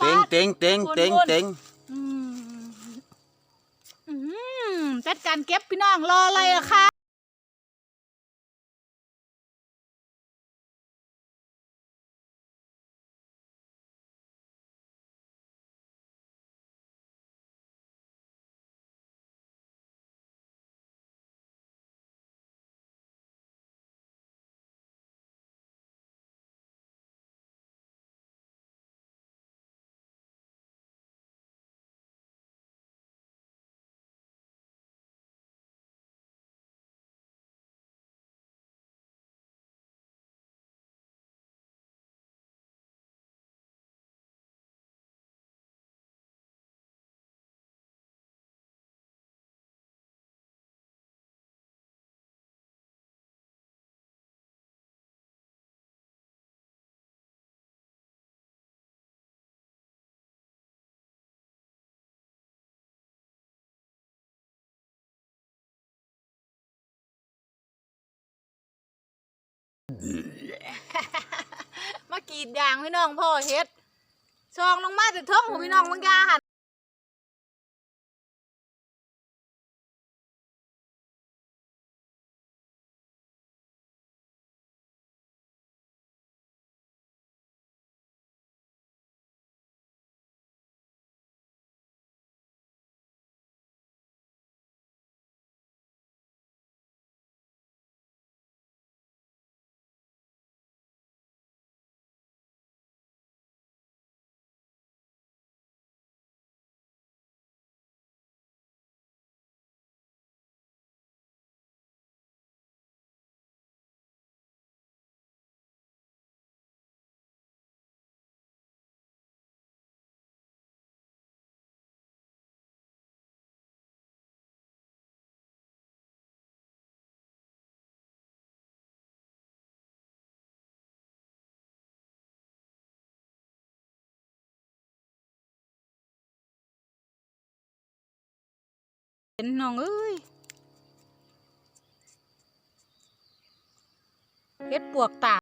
เต็งเต็งเต็งเต็งเต็งอืมอืมจัดการเก็บพี่น้องรออะไรอะคะ มากรีดยางพี่น้องพ่อเฮ็ดซองลงมาแต่เทิงของพี่น้องบางยาหัน เห็นน้องเอ้ยเฮ็ดปวกตา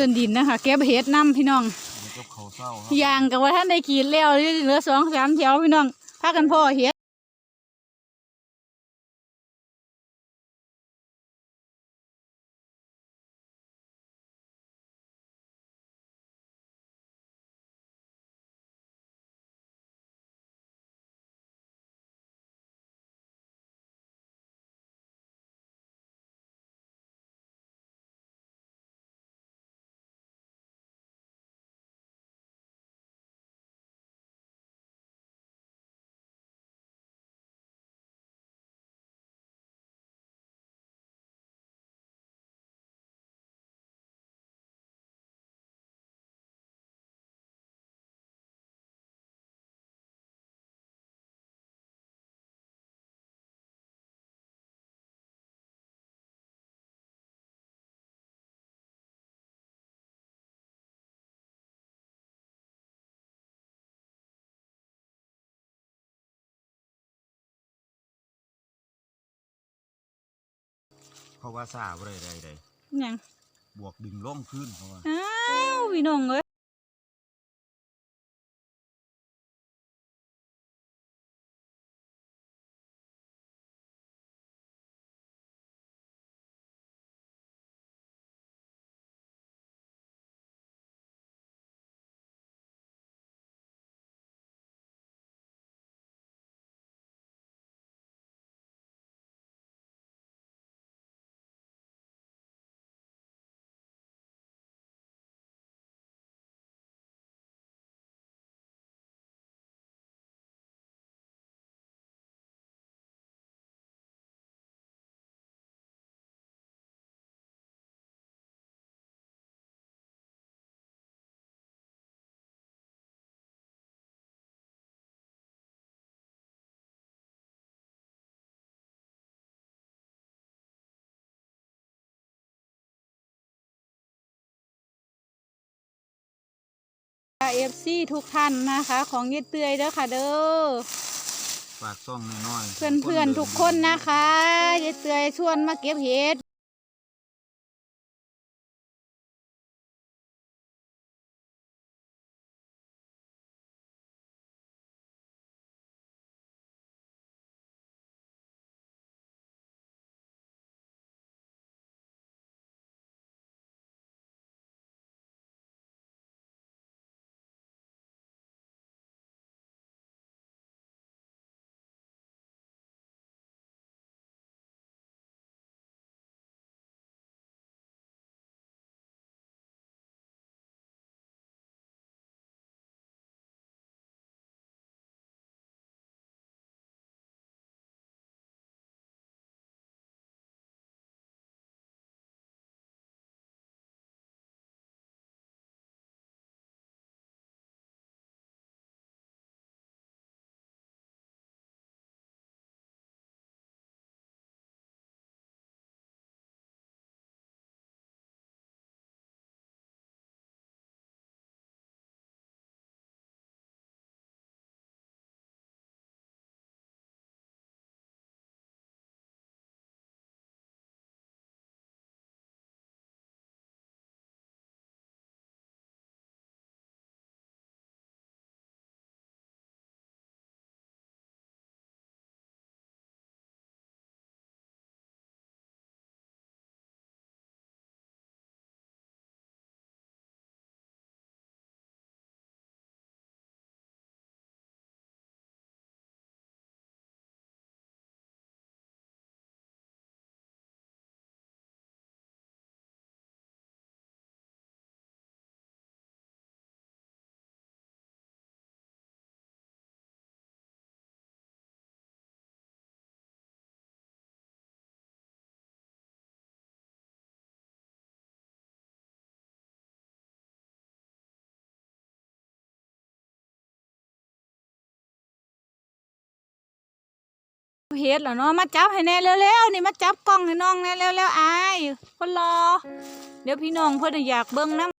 ดินดินนะคะเก็บเฮ็ดน้ำพี่น้องมันก็เขาเศร้าครับยางกับว่าท่านได้กรีดแล้วเหลือสองสามแถวพี่น้องพากันพ่อเฮ็ด เพราะว่าซาบ่ได้ใดใดหยังบวกดึงล่มขึ้นเพราะว่า อ้าวพี่น้องเอ้ย เอฟซีทุกท่านนะคะ ของเย็ดเตยเด้อค่ะเด้อฝากซ่องน้อยๆ เพื่อนเพื่อนๆทุกคนนะคะเย็ดเตยชวนมาเก็บเห็ด เฮ็ดเหรอเนาะมาจับให้แน่เร็วๆนี่มาจับกล้องให้น้องแน่เร็วๆอายคนรอเดี๋ยวพี่น้องเพิ่นอยากเบิ่งน้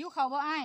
หิวเขาวบ่อ้าย